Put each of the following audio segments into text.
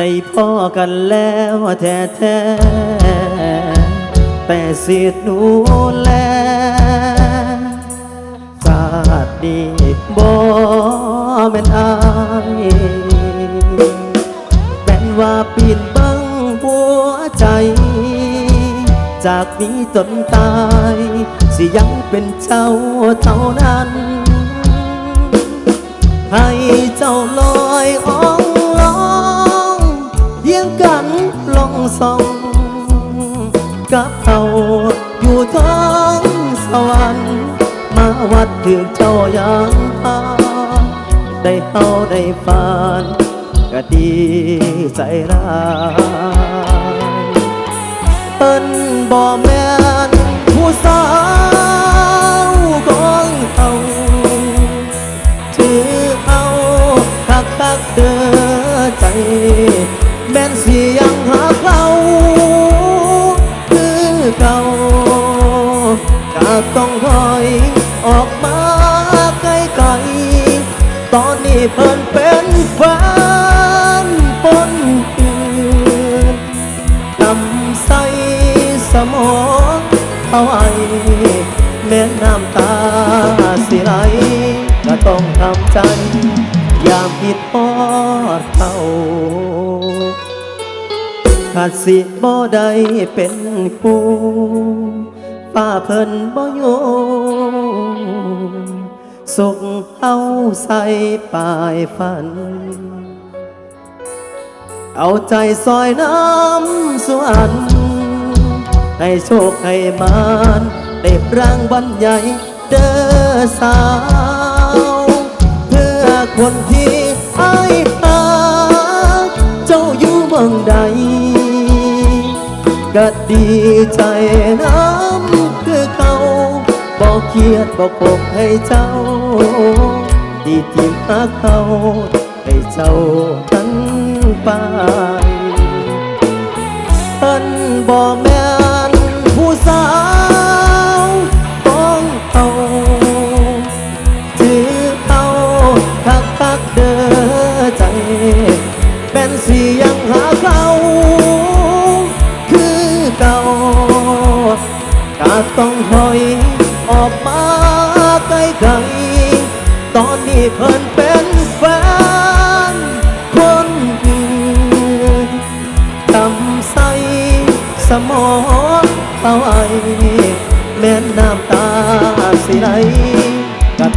ได้พ่อกันแล้วแท้แท้แต่เสียดหนูแลสาดดีบ่แม่นอายแม่นว่าปีนบังหัวใจ จากนี้จนตาย สิยังเป็นเจ้าเท่านั้น ให้เจ้าลอยอ่อ ส่องกับเขาอยู่ทั้งสวรรค์ มาวัดถึงเจ้ายังพาได้เฮาได้ฝันก็ดีใจร้ายเปิ้นบ่แม่นผู้สาวของเขาถือเอาคักคักเด้อใจ ม่นสิยังหาเขาคือเก่าก็ต้องถอยออกมาไกลๆตอนนี้เพิ่นเป็นแฟนคนอื่นนำใส่สมองเอาไว้แม้น้ำตาสิไหลก็ต้องทำใจยามคิดพอดเขา ขาดสิบ่ได้เป็นคู่ป้าเพิ่นบ่โยสุกเอาใส่ปลายฝัน เอาใจซอยน้ำสวนให้โชคให้มานได้รางวัลใหญ่เด้อสาว เพื่อคนที่ไอ้ายหักเจ้าอยู่เมืองใด ก็ดีใจน้ำคือเขาบอกเครียดบอกปกให้เจ้า ดีที่หักเขาให้เจ้าทั้งไปเพิ่นบอกแม่นผู้สาว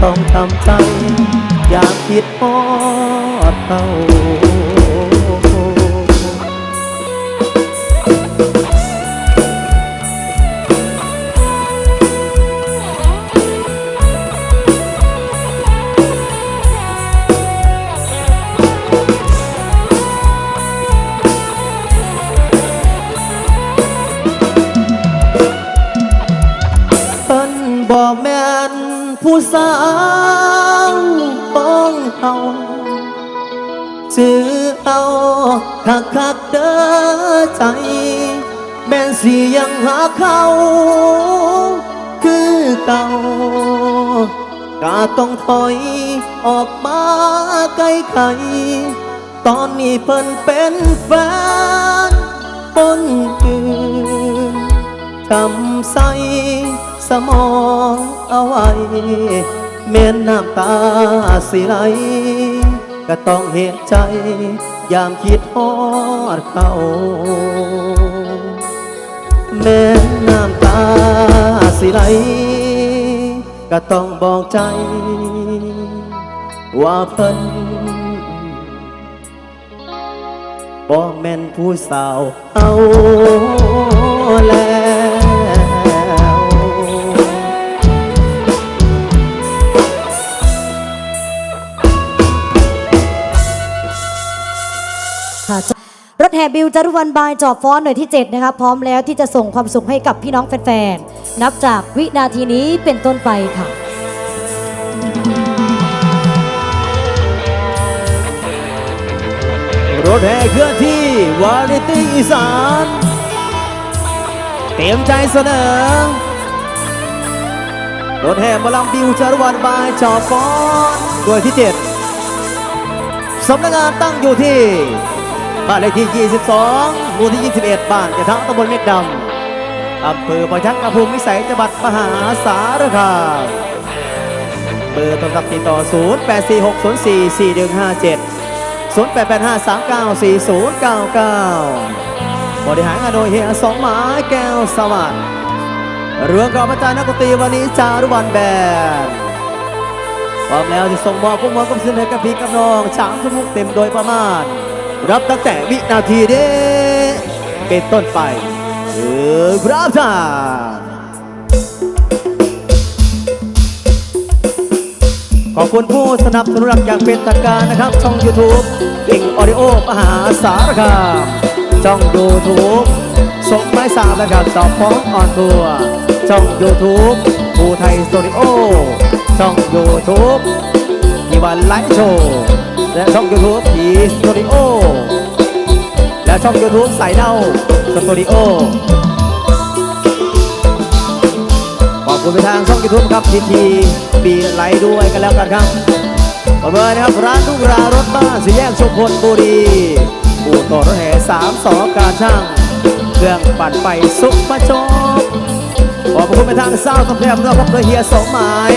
ต้องทำใจอยากคิดพอดเขา สาวของเขาชื่อเอาคักคักเด้อใจแม่นสิยังหาเขาคือเก่าก็ต้องถอยออกมาไกลๆตอนนี้เพิ่นเป็นแฟนคนอื่นจำใส่ สมองเอาไว้ เม้นน้ำตาสิไหลก็ต้องเหตุใจ ยามคิดฮอดเขาแม้น้ำตาสิไหลก็ต้องบอกใจ ว่าเพิ่นบ่แม่นผู้สาวเอาแล้ว บิวจารุวรรณบายจอบฟ้อนหน่วยที่ 7 นะคะ พร้อมแล้วที่จะส่งความสุขให้กับพี่น้องแฟนๆ นับจากวินาทีนี้เป็นต้นไปค่ะรถแห่เคลื่อนที่วาริตี้อีสานเต็มใจเสนอ รถแห่มาลำบิวจารวันบายจอบฟอนด้วยที่ 7สำนักงานตั้งอยู่ที่ บ้านเลขที่ 22 หมู่ที่ 21 บ้านจะทั้งตำบลเม็ดดำ อำเภอประชักกระพุมวิสัยจังหวัดมหาสารคามเบอร์โทรศัพท์ติดต่อ 0846044157 0885394099 บริหารงานโดยเฮียสองหมาแก้วสวัสดิ์เรื่องกองอาจารย์นักดนตรีวันนี้จารุวันแบนพร้อมแล้วจะส่งมอบพวกมอกับสินให้กับพี่กับน้องฉามทุกมุกเต็มโดยประมาณ รับตั้งแต่วินาทีนี้เป็นต้นไปเออครับท่านขอบคุณผู้สนับสนุนหลักอย่างเป็นทางการนะครับ ช่อง YouTube กิ่งออดิโอมหาสารคามช่อง YouTube สมไม้สามนะครับสอบฟ้องออนทัวร์ช่อง YouTube ภูไทยสตูดิโอช่อง YouTube ทีวันไลฟ์โชว์ และช่อง YouTube ผีสตูดิโอและช่อง YouTube สายเน่าสตูดิโอขอบคุณไปทางช่องยูทูบครับทีทีปีไลค์ด้วยกันแล้วกันครับต่อไปนะครับร้านลูกรารถบ้านสี่แยกชุมพลบุรีอู่ต่อรถแห่สามสองการช่าง เครื่องปั่นไฟสุขประจบขอบคุณไปทางเศร้าสำเร็จเราครับโดยเฮียสมหมาย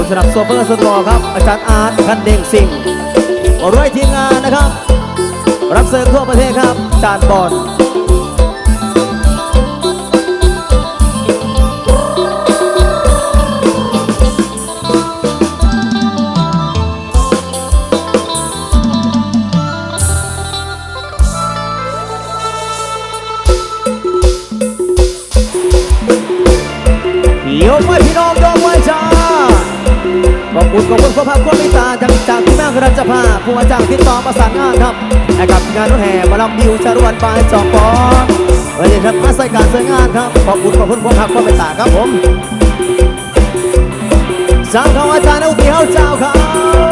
คุณสำหรับโซเฟอร์สุดหล่อครับ อาจารย์อาร์ตคันเด้งสิงห์ขอร้อยทีมงานนะครับ รับเสิร์ฟทั่วประเทศครับจานบอล ผู้มาจ้างติดต่อประสานงานครับให้กับงานรถแห่มาลำดิวชารวนปลายจอมปอนวันนี้ครับมาใส่การใส่งานครับขอบคุณขอบคุณความภาคความเมตตาครับผมจ้างของอาจารย์อุทิเฮาเจ้าครับ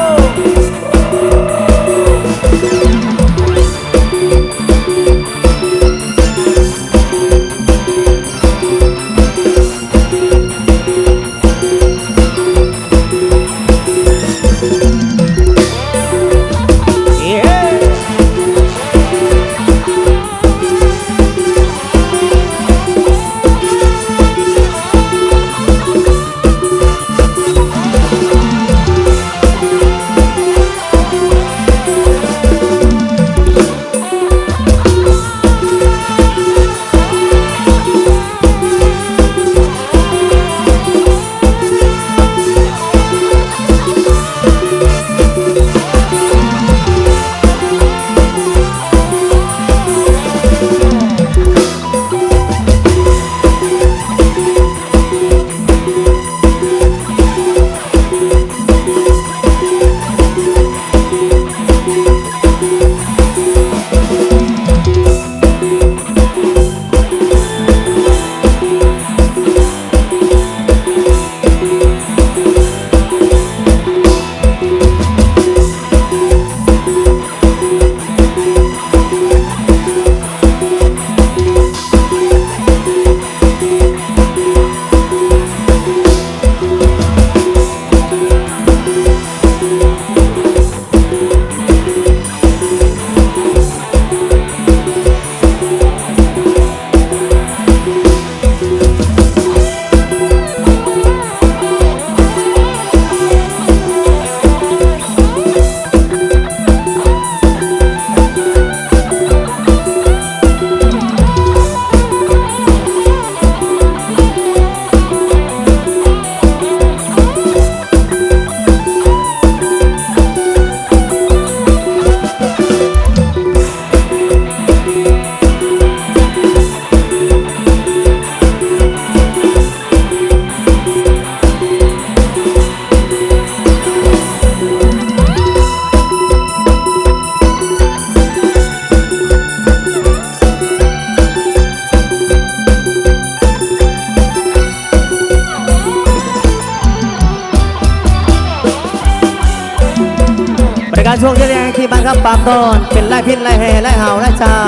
ก่อนเป็นไล่พินไล่แห่ไล่เห่าไล่เจ้า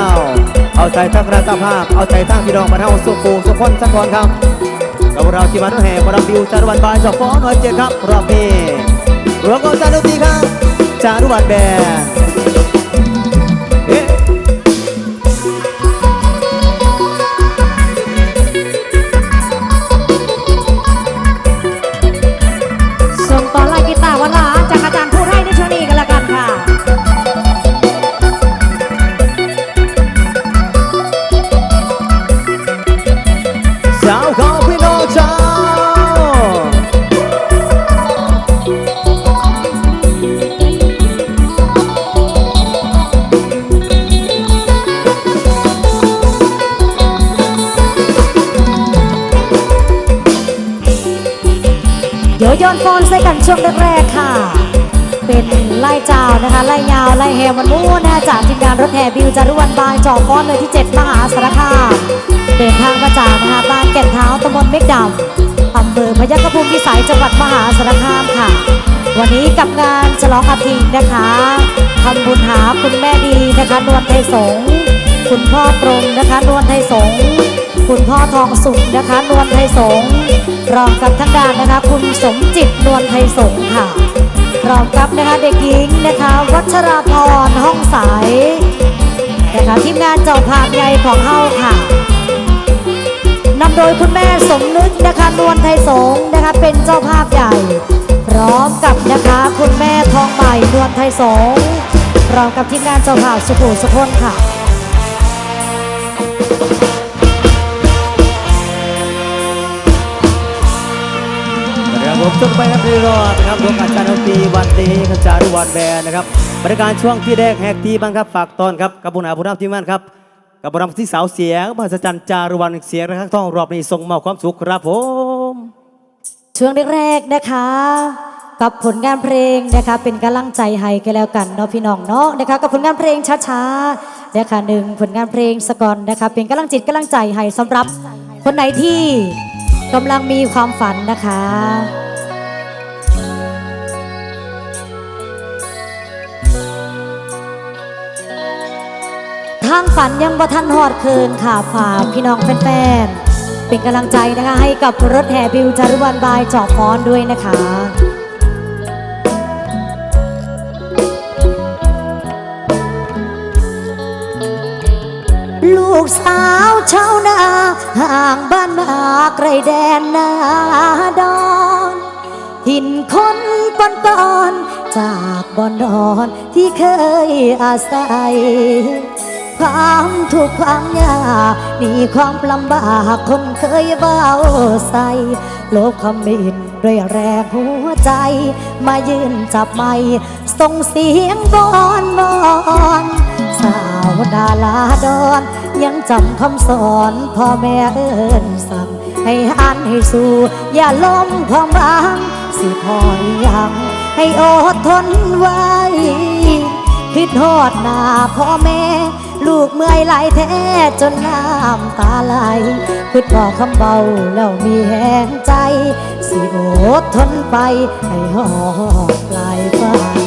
เอาใจทั้งรัฐภาพ เอาใจทั้งพี่น้องมาเท่าสุปูสุขนสักคนครับกับเราที่มาด้วยแห่มารับดิวจารุวันบายจอฟ้อนหน่อยเจ็ดครับรอบนี้รวมกับจารุตีครับจารุวันแบ ช่วงแรกๆค่ะ เป็นไล่เจ้านะคะไล่ยาวไล่แหมันมู่นะคะจากทีมงานรถแห่บิวจารุวันบางจอฟอนเลยที่ 7 มหาสารคามเดินทางมาจากนะคะบ้านแก่นเท้าตำบลเมกดำอำเภอพยัคฆภูมิพิสัยจังหวัดมหาสารคามค่ะ วันนี้กับงานฉลองอาทิตย์นะคะทำบุญหาคุณแม่ดีนะคะนวลไทยสงฆ์คุณพ่อตรงนะคะนวลไทยสงฆ์ คุณพ่อทองสุขนะคะ นวลไทยสงฆ์รองกับทั้งด้านนะคะ คุณสมจิตนวลไทยสงค่ะพร้อมกับนะคะเด็กหญิงนะคะ วัชราพรห้องใสนะคะทีมงานเจ้าภาพใหญ่ของเฮาค่ะนำโดยคุณแม่สมนึกนะคะนวลไทยสงนะคะเป็นเจ้าภาพใหญ่ พร้อมกับนะคะคุณแม่ทองใหม่นวลไทยสงพร้อมกับทีมงานเจ้าภาพสุขุสุพนค่ะ ผมจบไปครับเรีรอยนะครับรวมอาจารย์ดนตรีวันดีขจารุวันแบนนะครับบริการช่วงที่แรกแหกทีบ้างครับฝากตอนครับกับผู้นาผู้นำทีมงานครับกับผู้นำที่สาวเสียงมหัศจรรย์จารุวันเสียงนะครับท่องรอบนี้ส่งมอบความสุขครับผมช่วงแรกๆนะคะ กับผลงานเพลงนะคะเป็นกำลังใจให้กันแล้วกันเนาะพี่น้องเนาะนะคะกับผลงานเพลงช้าๆนะคะหนึ่งผลงานเพลงสกอนนะคะเป็นกำลังจิตกำลังใจให้สำหรับคนไหนที่กำลังมีความฝันนะคะ ทางฝันยังบ่ทันหอดคืนค่ะฝากพี่น้องแฟนๆ เป็นกำลังใจนะคะให้กับรถแห่บิวจารุวันบายจอบฟ้อนด้วยนะคะลูกสาวชาวนาห่างบ้านนาไกลแดนนาดอนถิ่นคนปอนปอนจากบอนดอนที่เคยอาศัย ความทุกข์ความยากมีความลำบากคนเคยเบ้าใส่โลบคำมินด้วยแรงหัวใจ มายืนจับไม้ส่งเสียงบอนบอนสาวดาลาดอนยังจำคำสอนพ่อแม่เอิ้นสั่ง ให้หันให้สู้ อย่าล้มความหวังสิพอยัง ให้อดทนไว้คิดฮอดหน้าพ่อแม่ ลูกเมื่อยไหลแท้จนน้ำตาไหลคิดพอคำเบาแล้วมีแหงใจ สิอดทนไปให้หอดปลายฝัน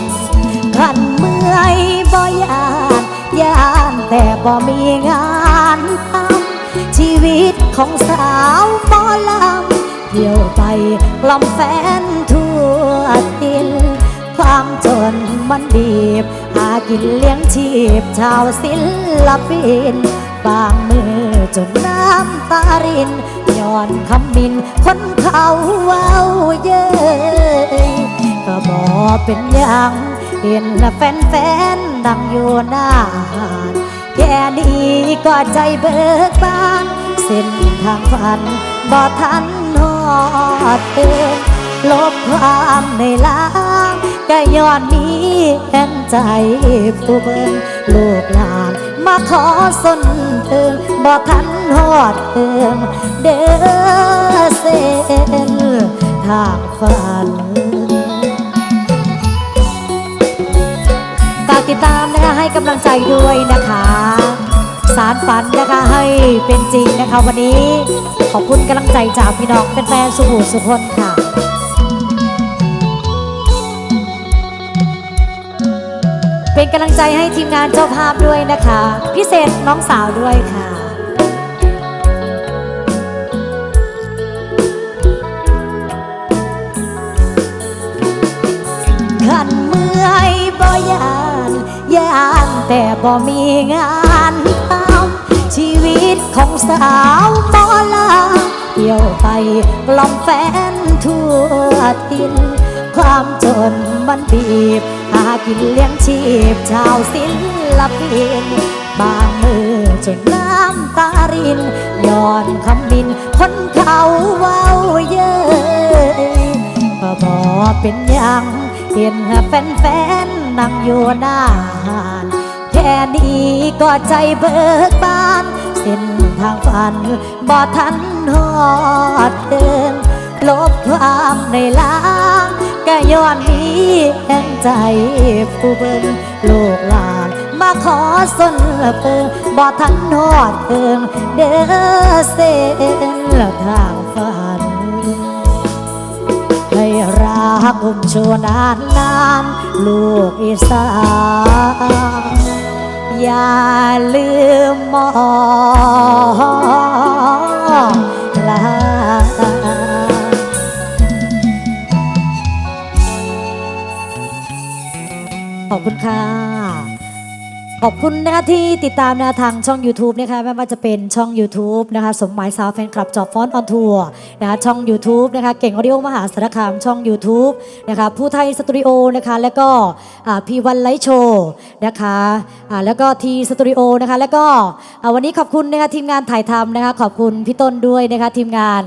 ขันเมื่อยบ่ยานยานแต่บ่มีงานทำชีวิตของสาวหมอลำเที่ยวไปกล่อมแฟนทั่วทิน ความจนมันบีบหากินเลี้ยงชีพชาวศิลปิน บางมือจนน้ำตารินย้อนคำมินคนเขาเว้าเย้ยก็บอกเป็นอย่างเห็นละแฟนๆดังอยู่หน้าหานแค่นี้ก็ใจเบิกบานเส้นทางฝันบ่ทันหอดเตือนลบความในล้าง ก็ย้อนมีแห่งใจผู้เบิ่งลูกหลานมาขอสนเติมบอกทันหอดเติมเด้อเส้นทางฝันฝากติดตามนะคะให้กำลังใจด้วยนะคะ สารฝันนะคะให้เป็นจริงนะคะวันนี้ ขอบคุณกำลังใจจากพี่น้องแฟนๆสุขุสุคนค่ะ เป็นกำลังใจให้ทีมงานเจ้าภาพด้วยนะคะ พิเศษน้องสาวด้วยค่ะ ขันเมื่อยบ่ยานยานแต่บ่มีงานทำชีวิตของสาวหมอลาเที่ยวไปกล่อมแฟนทั่วทิน ความจนมันบีบ กินเลี้ยงชีพชาวศิลปิน บางมือจนน้ำตารินย้อนคำบิน คนเขาเว้าเย้ยก็บอเป็นย่างเห็นแฟนๆนั่งอยู่หน้าหานแค่นี้ก็ใจเบิกบานเส้นทางฝันบ่ทันหอดเดินลบความในลา ก็ย้อนมีแห่งใจผู้เบิ่งลูกหลาน มาขอสนเปิงบ่ทันทอดเพิงเด้อเส้นทางฝัน ให้รักอุ้มชูนานนานลูกอีสานอย่าลืมมอง คุณค่ะ ขอบคุณนะคะที่ติดตามนะทางช่อง YouTube นะคะไม่ว่าจะเป็นช่อง YouTube นะคะสมหมายสาวแฟนคลับจอบฟอนออนทัวร์นะคะช่อง YouTube นะคะเก่งออดิโอมหาสารคามช่อง YouTube นะคะผู้ไทยสตูดิโอนะคะแล้วก็พีวันไลท์โชว์นะคะแล้วก็ทีสตูดิโอนะคะแล้วก็วันนี้ขอบคุณนะคะทีมงานถ่ายทำนะคะขอบคุณพี่ต้นด้วยนะคะทีมงาน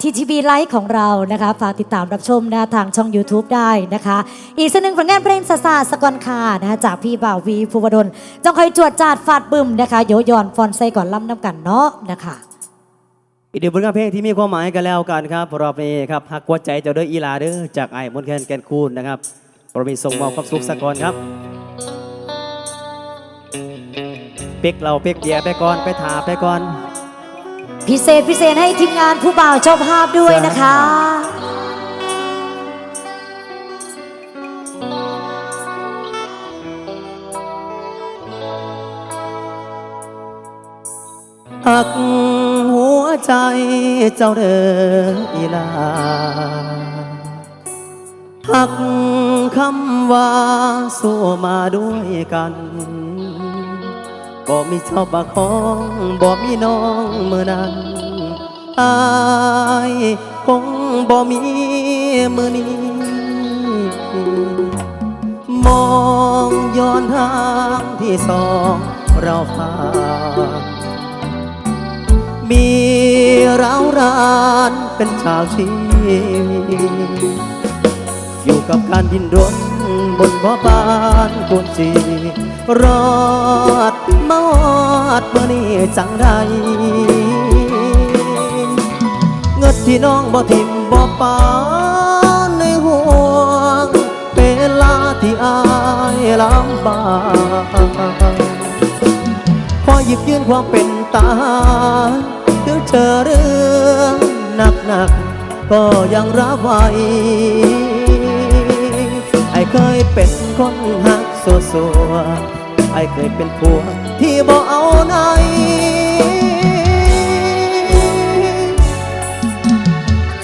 ทีทีบีไลฟ์ของเรานะคะ ฝากติดตามรับชมนะทางช่อง YouTube ได้นะคะ อีกสักหนึ่งผลงานเพลงสาสาสกอนคานะคะจากพี่บ่าววีภูวดลจงคอยจวดจาดฟาดบึมนะคะโยยอนฟอนไซก่อนล่ำน้ำกันเนาะนะคะอีกหนึ่งผลงานเพลงที่มีความหมายกันแล้วกันครับรอบนี้ครับหักหัวใจเจ้าเด้ออีลาเด้อจากไอ้มนต์แคนแกนคูนนะครับเรามีส่งมอบความสุขสกอนครับเป๊กเราเป๊กเบียร์ไปก่อนไปถาไปก่อน พิเศษพิเศษให้ทีมงานผู้บ่าวเจ้าภาพด้วยนะคะ หักหัวใจเจ้าเด้ออีลาหักคำว่าสู้มาด้วยกัน บ่มีเจ้าบาของบ่มีน้องเมื่อนั้นอายคงบ่มีมือนี้มองย้อนทางที่สองเราผ่านมีร้าวรานเป็นชาวชีวิตอยู่กับการดินรน บนบ่อบานกุนจีรอดมอดมื่อนี้จังใดเงิดที่น้องบ่ทิมบ่ปานในห่วงเวลาที่อายลำบากพอหยิบยื่นความเป็นตาถึงเจอเรื่องหนักหนักๆก็ยังรับไหวไอ้ เคยเป็นคนหักสัวสัวๆไอ้เคยเป็นผัวที่บ่เอาไหน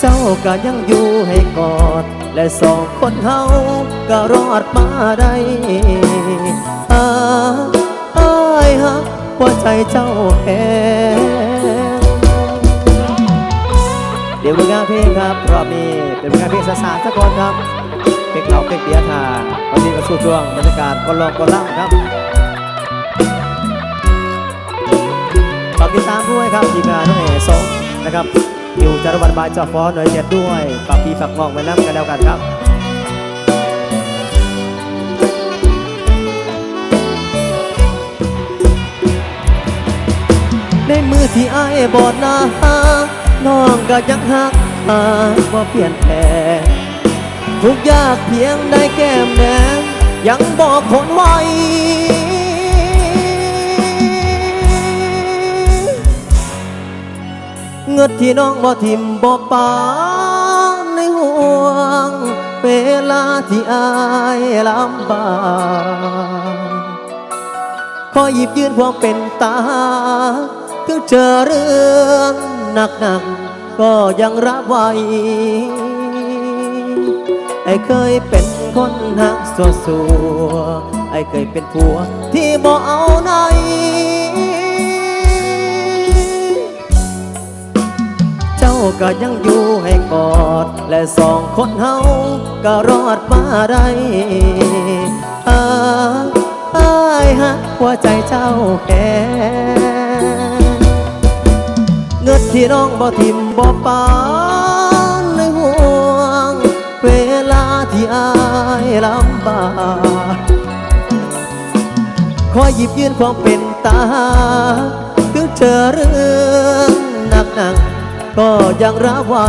เจ้าก็ยังอยู่ให้กอด และสองคนเฮาก็รอดมาได้อาอ้ายฮักหัวใจเจ้าแค่เดี๋ยวผลงานเพลงครับรอบนี้เป็นผลงานเพลงสาสาสะก่อนครับ ลงเราเพลงเบียทาตอนนี้ก็สู่ช่วงบรรยากาศก็ลองก็ล่ำครับฝากติดตามด้วยครับทีมงานน้องเอ๋สงนะครับอยู่จารวันบายจอฟอหน่วยเจ็ดด้วยฝากพี่ฝากมองไว้น้ำกันแล้วกันครับในมือที่อ้ายบอดหน้าน้องก็ยังหักหาบ่เปลี่ยนแปลง ทุกยากเพียงได้แก้มแดงยังบอกคนไว้เงิดที่น้องบ่ทิมบ่ปาในห่วงเวลาที่อายลำบากขอหยิบยื่นความเป็นตาถึงเจอเรื่องหนักหนักๆก็ยังรับไว้ ไอ้เคยเป็นคนหักสัวสัวไอ้เคยเป็นผัวที่บ่เอาไหนเจ้าก็ยังอยู่ให้กอด และสองคนเฮาก็รอดมาได้อาอายฮักหัวใจเจ้าแค่เงินที่น้องบ่ทิมบ่ปา หยิบยื่นความเป็นตา ถึงเจอเรื่องหนักหนักก็ยังรับไว้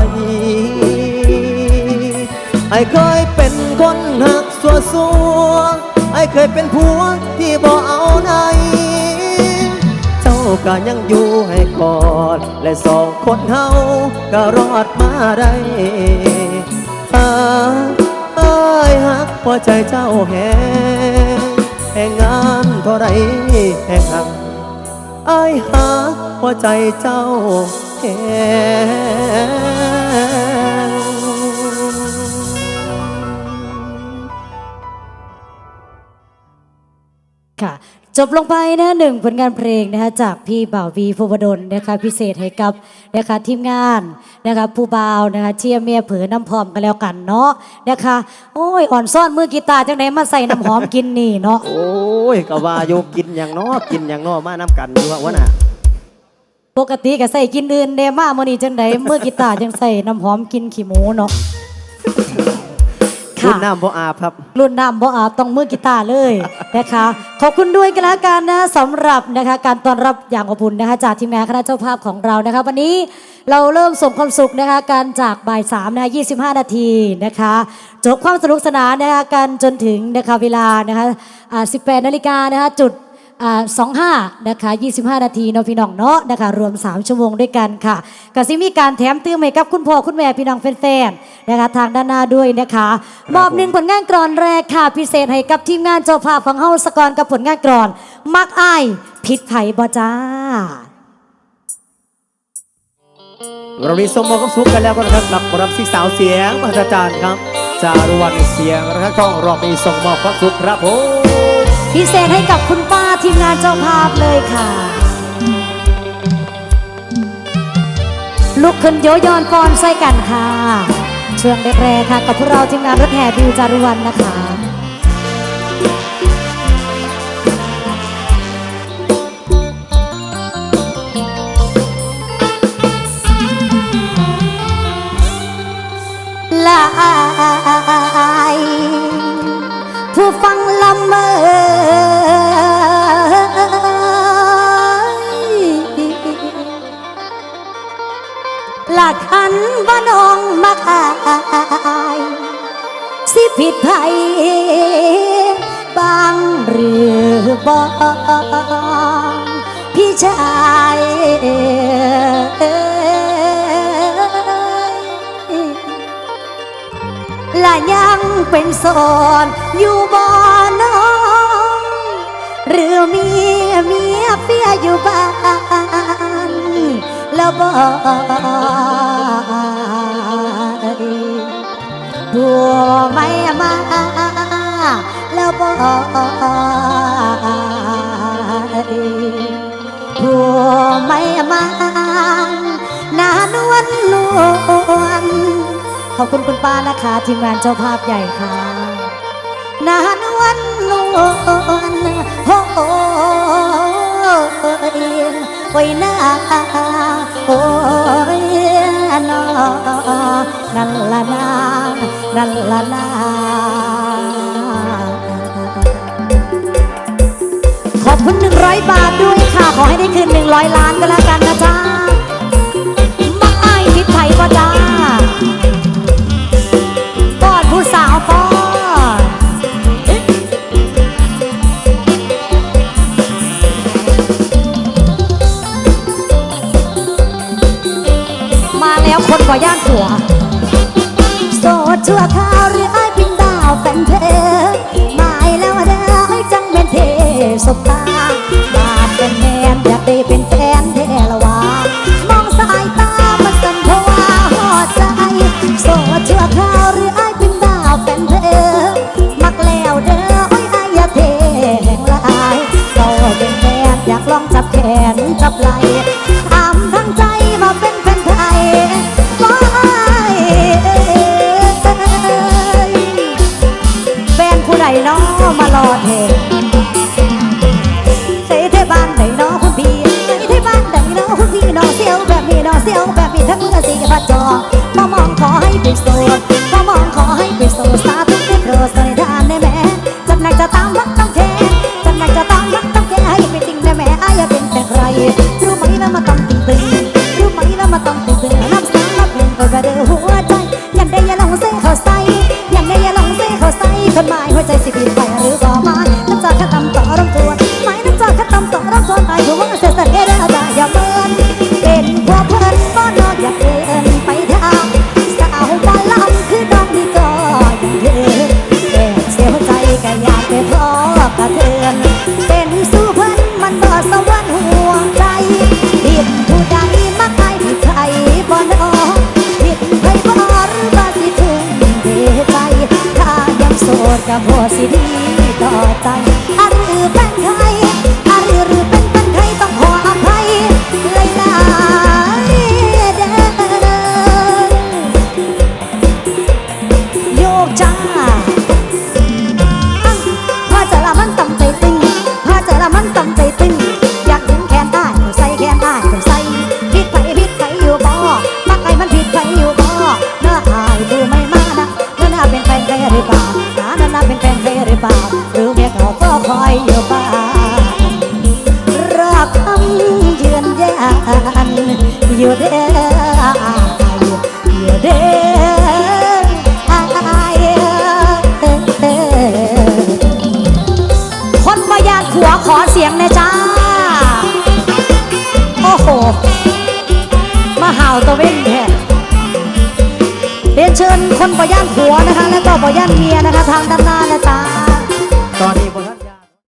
ไอ้เคยเป็นคนหักสัวสัวไอ้เคยเป็นผัวที่บ่เอาไหนเจ้าก็ยังอยู่ให้กอด และสองคนเฮาก็รอดมาได้อาอ้ยฮักหัวใจเจ้าแหง ห่งงานเท่าไรแห่งหักไอ้ายฮักหัวใจเจ้าแห ค่ะ จบลงไปนะหนึ่งผลงานเพลงนะคะจากพี่บ่าววีภูวดลนะคะพิเศษให้กับนะคะทีมงานนะคะผู้บ่าวนะคะเชียร์เมียเผือน้ำพร้อมกันแล้วกันเนาะนะคะโอ้ยอ่อนซ่อนมือกีตาร์จังไหนมาใส่น้ำหอมกินนี่เนาะโอ้ยก็ว่าโยกินอย่างน้อกินอย่างน้อมาน้ำกันอยู่ว่าน่ะปกติก็ใส่กินอื่นเดมาโมอนี้จังไดมือกีตาร์จังใส่น้ำหอมกินขี้หมูเนาะ รุ่ค่ะนน้ำบ่อาบครับ รุ่นน้ำบ่อาบต้องมือกีตาร์เลยนะคะ ขอบคุณด้วยกันแล้วกันนะสำหรับนะคะการต้อนรับอย่างอบอุ่นนะคะ จากทีมงานคณะเจ้าภาพของเรานะคะ วันนี้เราเริ่มส่งความสุขนะคะการจากบ่ายสามนะคะ25นาทีนะคะจบความสนุกสนานนะคะกันจนถึงนะคะเวลานะคะอ่า18นาฬิกานะคะจุดอ่า สองห้านะคะ25นาทีเนาะพี่น้องเนาะนะคะรวม3ชั่วโมงด้วยกันค่ะก็สิมีการแถมตื้มให้กับคุณพ่อคุณแม่พี่น้องแฟนๆนะคะทางด้านหน้าด้วยนะคะมอบหนึ่งผลงานกรอนแรกค่ะพิเศษให้กับทีมงานเจ้าภาพของเฮาสกอนกับผลงานกรอน มักอายผิดไผ่บอจ้าเรามีสมมองกับสุขกันแล้วก็นะครับกับรับสิสาวเสียงมหัศจรรย์ครับจารุวรรณเสียงนะครับช่องรอบมีส่งมอบความสุขครับผมพิเศษให้กับคุณป้า ทีมงานเจ้าภาพเลยค่ะ ลุกขึ้นโยยอนฟอนใส่กันค่ะ ช่วงแรกๆค่ะ กับพวกเราทีมงานรถแห่บิวจารุวันนะคะลายผู้ฟัง น้องมักอายสิผิดไทยบางหรือบ้างพี่ชายและยังเป็นโสดอยู่บ่น้องหรือมีเมียเฟียอยู่บ้านแล้วบ่ ผัวไม่มา แล้วบ่ผัวไม่มานานวลนวลขอบคุณคุณป้านะคะทีมงานเจ้าภาพใหญ่ค่ะ นานวันนวลโอ้โยไว้หน้าโอ้ยนอนั่นละนา นั่นลาขอบคุณหนึ่งร้อยบาทด้วยค่ะ ขอให้ได้คืนหนึ่งร้อยล้านก็แล้วกันนะจ๊ะมักไอ้ายทิศไทยป่ะจ้ากอดผู้สาวฟอดมาแล้วคนบ่ย่านผัว ชั่วครา